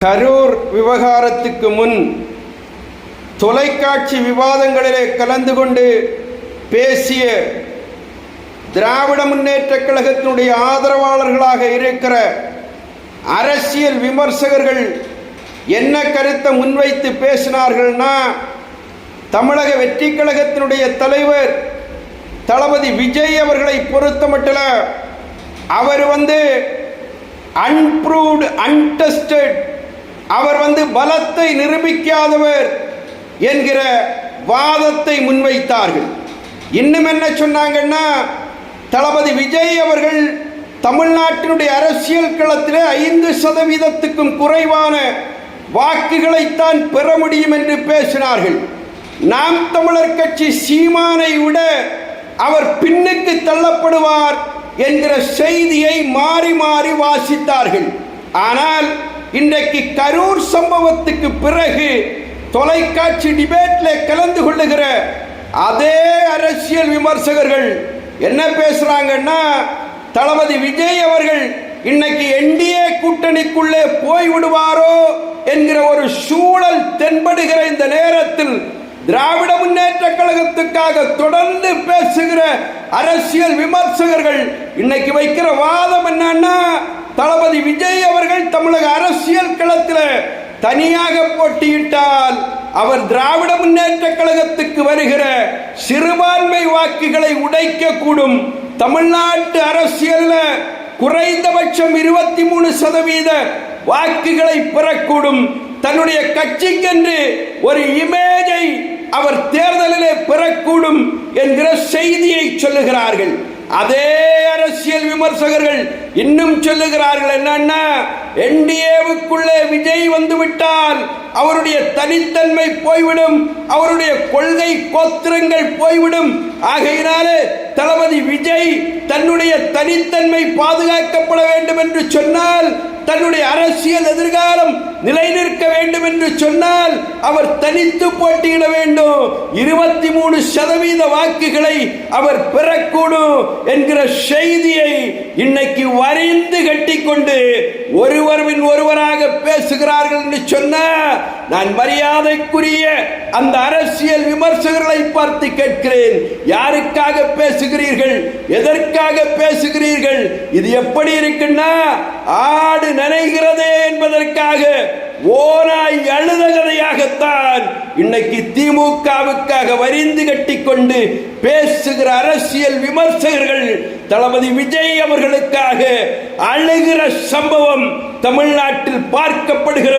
கரூர் விவகாரத்துக்கு முன் தொலைக்காட்சி விவாதங்களிலே கலந்து கொண்டு பேசிய திராவிட முன்னேற்றக் கழகத்தினுடைய ஆதரவாளர்களாக இருக்கிற அரசியல் விமர்சகர்கள் என்ன கருத்தை முன்வைத்து பேசினார்கள்னா தமிழக வெற்றி கழகத்தினுடைய தலைவர் தளபதி விஜய் அவர்களை பொறுத்தமட்டில் அவர் வந்து அன்ப்ரூவ்டு அன்டெஸ்டட் அவர் வந்து பலத்தை நிரூபிக்காதவர் என்கிற வாதத்தை முன்வைத்தார்கள். இன்னும் என்ன சொன்னாங்கன்னா தளபதி விஜய் அவர்கள் தமிழ்நாட்டினுடைய அரசியல் களத்திலே ஐந்து சதவீதத்துக்கும் குறைவான வாக்குகளைத்தான் பெற முடியும் என்று பேசினார்கள். நாம் தமிழர் கட்சி சீமானை விட அவர் பின்னுக்கு தள்ளப்படுவார் என்கிற செய்தியை மாறி மாறி வாசித்தார்கள். ஆனால் இன்றைக்கு கரூர் சம்பவத்துக்கு பிறகு தொலைக்காட்சி டிபேட்ல கலந்து கொள்ளுகிற அதே அரசியல் விமர்சகர்கள் என்ன பேசுறாங்கன்னா தளபதி விஜய் அவர்கள் இன்னைக்கு என்டிஏ கூட்டணிக்குள்ளே போய் விடுவாரோ என்கிற ஒரு சூழல் தென்படுகிற இந்த நேரத்தில் திராவிட முன்னேற்ற கழகத்துக்காக தொடர்ந்து பேசுகிற அரசியல் விமர்சகர்கள் இன்னைக்கு வைக்கிற வாதம் என்னன்னா தளபதி விஜய் அவர்கள் தமிழக அரசியல் களத்தில் தனியாக போட்டியிட்டால் அவர் திராவிட முன்னேற்ற கழகத்துக்கு வருகிற சிறுபான்மை வாக்குகளை உடைக்க கூடும் தமிழ்நாட்டு அரசியலில் குறைந்தபட்சம் இருபத்தி மூணு சதவீத வாக்குகளை பெறக்கூடும். தன்னுடைய கட்சிக்கென்று ஒரு இமேஜை அவர் தேர்தலிலே பெறக்கூடும் என்கிற செய்தியை சொல்லுகிறார்கள். அதே அரசியல் விமர்சகர்கள் இன்னும் சொல்லுகிறார்கள் என்னன்னா என்டிஏவுக்குள்ளே விஜய் வந்துவிட்டால் அவருடைய தனித்தன்மை போய்விடும் அவருடைய கொள்கை கோத்திரங்கள் போய்விடும். ஆகையினாலே தளபதி விஜய் தன்னுடைய தனித்தன்மை பாதுகாக்கப்பட வேண்டும் என்று சொன்னால் தன்னுடைய அரசியல் எதிர்காலம் நிலை என்று சொன்னால் அவர் தனித்து போட்டியிட வேண்டும். இருபத்தி மூணு சதவீத வாக்குகளை அவர் பெறக்கூடும் என்கிற செய்தியை இன்னைக்கு வரைந்து கட்டிக்கொண்டு ஒருவர் பின் ஒருவராக பேசுகிறார்கள் என்று சொன்ன நான் மரியாதைக்குரிய அந்த அரசியல் விமர்சகர்களை பார்த்து கேட்கிறேன். யாருக்காக பேசுகிறீர்கள்? எதற்காக பேசுகிறீர்கள்? இது எப்படி இருக்குன்னா ஆடு நனைகிறதே கதையாக ஓனாய் அழுத கதையாகத்தான் இன்னைக்கு திமுகவுக்காக வரிந்து கட்டிக்கொண்டு பேசுகிற அரசியல் விமர்சகர்கள் தளபதி விஜய் அவர்களுக்காக அழுகிற சம்பவம் தமிழ்நாட்டில் பார்க்கப்படுகிறது.